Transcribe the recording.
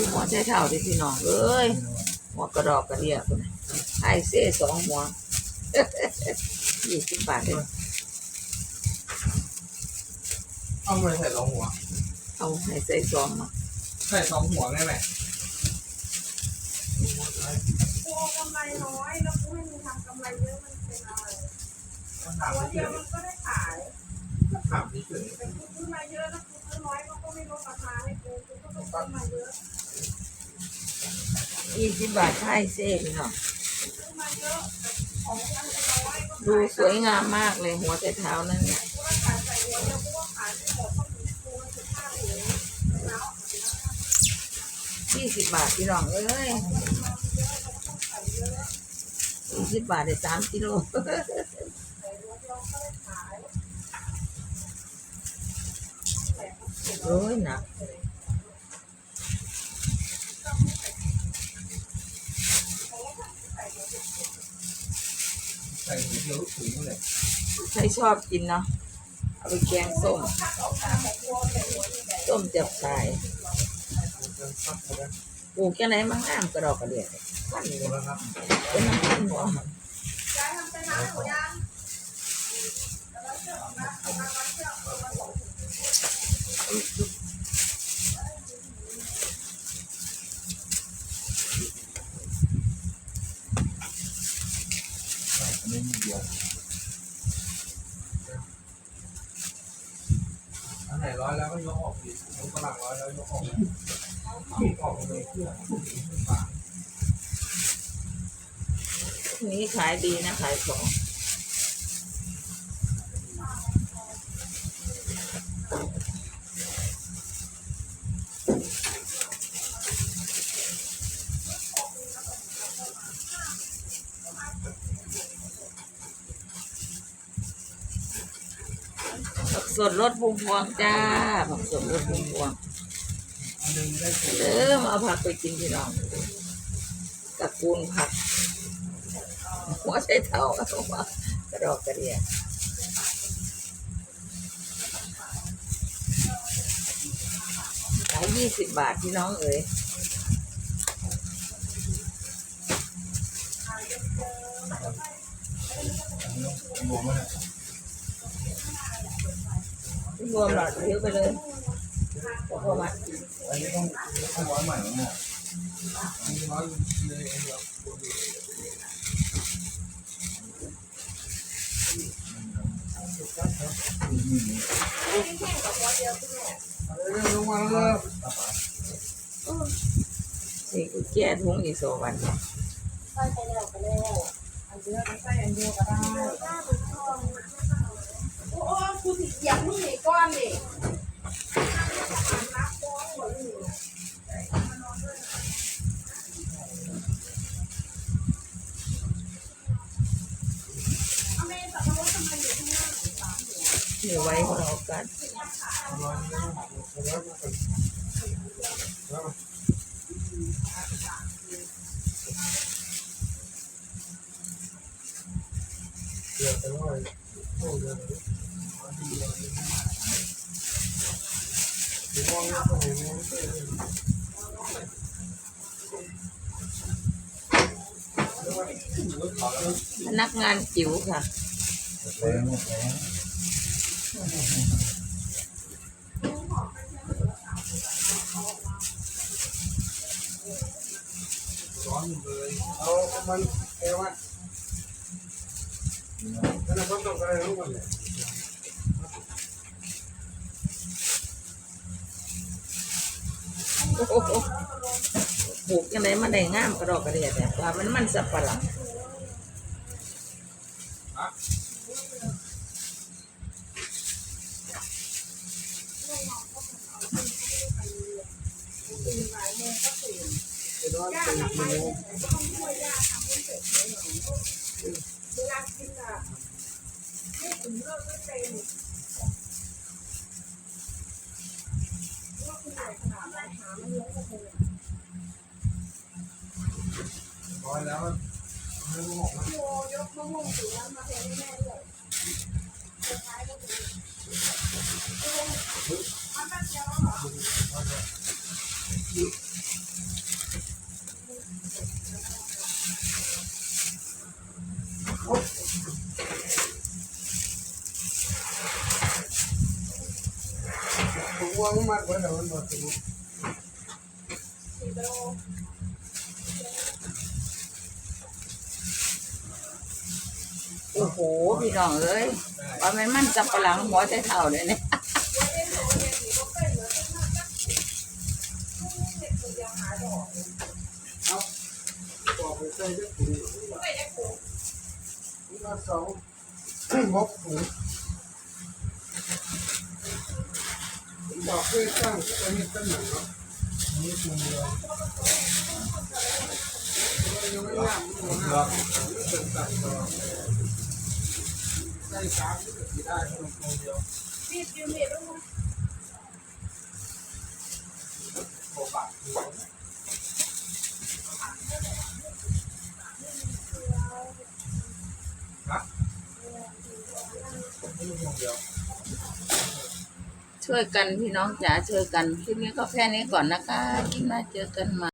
ดูหัวใจเท่าดิพี่น้องเอ้ยหัวกระดอกกระเดียคนน่ะไอ้เซ่สองหัวยี่สิบบาทเลยเอาไปใส่สองหัว เอาให้ใส่ซองมาใส่สองหัวได้ไหมกูเอากำไรน้อยแล้วกูให้มึงทำกำไรเยอะมันเป็นอะไรต้องถามตัวเฉเดียวยมันก็ได้ขายถามเฉยแต่กูซื้อมาเยอะแล้วกูซื้อน้อยเขาก็ไม่ลดราคาให้กูกูก็ต้องซื้อมาเยอะ ยี่สิบบาทให้เซ่พี่น้องซื้อมายอะแต่ของฉันเนน้อยก็ดูสวยงามมากเลยหัวใจเท้านั่นเนี่ยยี่สิบห้าเหรียยี่สิบบาทพี่น้องเอ้ยยี่สิบบาทได้สามกิโลโอ้ยหนัก ส่หัวเดียวถุงเลยใครชอบกินเนาะเอาไปแกงส้ม ส้มจับชายปลูกแค่ไหนมังงามกระดอกกระเดียดพันหมเลยดแล้วครับเป็นน้ำพันหัวมัน ยายทำเป็นร้านหมูย่าง อันนี้มีเดียวอันไหนร้อยแล้วก็ยกออกดิผมกำลังร้อยแล้วยกออกขีดออกเลยเพื่อทีนี้ขายดีนะขายของ ผักสดรสพวงพวงจ้าผักสดรสพวงพวงอันนึงได้ถุงเริ่มเอาผักไปกินพี่น้องตระกูลผักหัวใช้เท้าเอากระดอกกระเดียขายยี่สิบบาทพี่น้องเอ๋ยรวมแล้ว รวมหลอดเยอะไปเลยพอมาอันนี้ต้องต้องร้อยใหม่แล้วเนี่ยอันนี้ร้อยเลยเดียรื่องลงมาแล้วสี่กุแก่ทุ่งอีกสองวันใส่ไปแล้วก็แล้วอันเดียวก็ใส่อันเดียวก็ได้ โอ้โหกูสิเหยียบมึงนี่ก้อนนี่นับก้อนหมดเลยอเมสับปะรดทำไมอยู่ข้างหน้าสามหัวเหนือไว้ของเรากันร้อยนี้แล้วแล้วเดี๋ยวไปว่าโอ้เดี๋ย พนักงานจิ๋วค่ะร้อนเลยเอามันเอวะแล้วมันต้องอะไรรู้กันเลย ปลูกยังไงมันได้งามกระดอกกระเดียดแต่ว่ามันมันสับปะหลังเวลากินอะไม่ถึงเลิกไม่เป็นว่าคุณใหญ่ขนาดไหนหาไม่ ร้อยแล้วไม่รู้บอกว่าโยยกมะม่วงสีน้ำมาเทให้แม่ด้วยสุดท้ายก็คือ วงมัดไว้แล้วมันบ่ถึงสี่โอ้โห พี่น้องเอ้ยว่ามันมันจับปะหลังหัวใจเท่าเลยเนี่ยวันนี้โลเนี่ยหนูก็เป็นเหมือนกันมาสร็จตัวเดียวหกบอกไปใส่ได้ถุง ไม่ได้ปลูกนี่ละสองงบถุงบอกเคยตั้งตัวนี้ตั้งหนังเนาะนี่ถุงเดียวยังไม่ย่างไม่ย่างเป็นตัดต่อใส่สามก็ได้ถุงเดียวมีดยูนิตลงมาโบบาทฮะไม่ถุงเดียว ช่วยกันพี่น้องจ๋าช่วยกันคลิปนี้ก็แค่นี้ก่อนนะคะคลิปหน้าเจอกันใหมา